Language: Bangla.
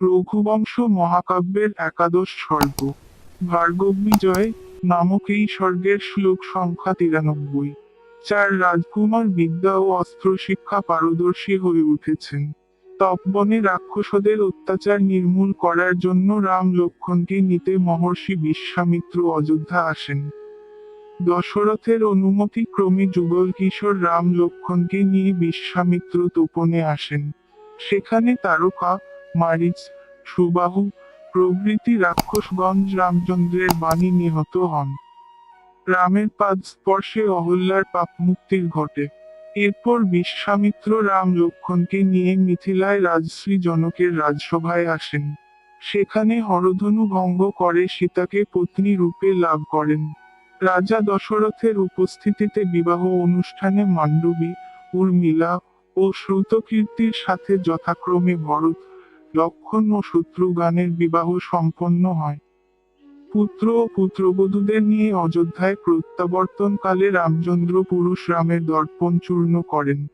রঘুবংশ মহাকাব্যের একাদশ স্বর্গ। ভার্গব বিজয় নামক এই স্বর্গের শ্লোক সংখ্যা তিরানব্বই। চার রাজকুমার বিদ্যা ও অস্ত্র শিক্ষা পারদর্শী হয়ে উঠেছেন। তপবনে রাক্ষসদের অত্যাচার নির্মূল করার জন্য রাম লক্ষণকে নিতে মহর্ষি বিশ্বামিত্র অযোধ্যা আসেন। দশরথের অনুমতি ক্রমে যুগল কিশোর রাম লক্ষণকে নিয়ে বিশ্বামিত্র তোপনে আসেন। সেখানে তারকা মারিচ সুবাহু, প্রভৃতি রাক্ষসগঞ্জ রামচন্দ্রের বাণী নিহত হন। রামের পাদ স্পর্শে অহল্যার পাপ মুক্তির ঘটে। এরপর বিশ্বামিত্র রাম লক্ষণকে নিয়ে মিথিলায় রাজশ্রী জনকের রাজসভায় আসেন। সেখানে হরধনু ভঙ্গ করে সীতাকে পত্নী রূপে লাভ করেন। রাজা দশরথের উপস্থিতিতে বিবাহ অনুষ্ঠানে মান্ডবী উর্মিলা ও শ্রুতকীর্তির সাথে যথাক্রমে ভরত লক্ষণ ও শত্রুগানের বিবাহ সম্পন্ন হয়। পুত্র ও পুত্রবধূদের নিয়ে অযোধ্যায় প্রত্যাবর্তনকালে রামচন্দ্র পুরুষ রামের দর্পণ চূর্ণ করেন।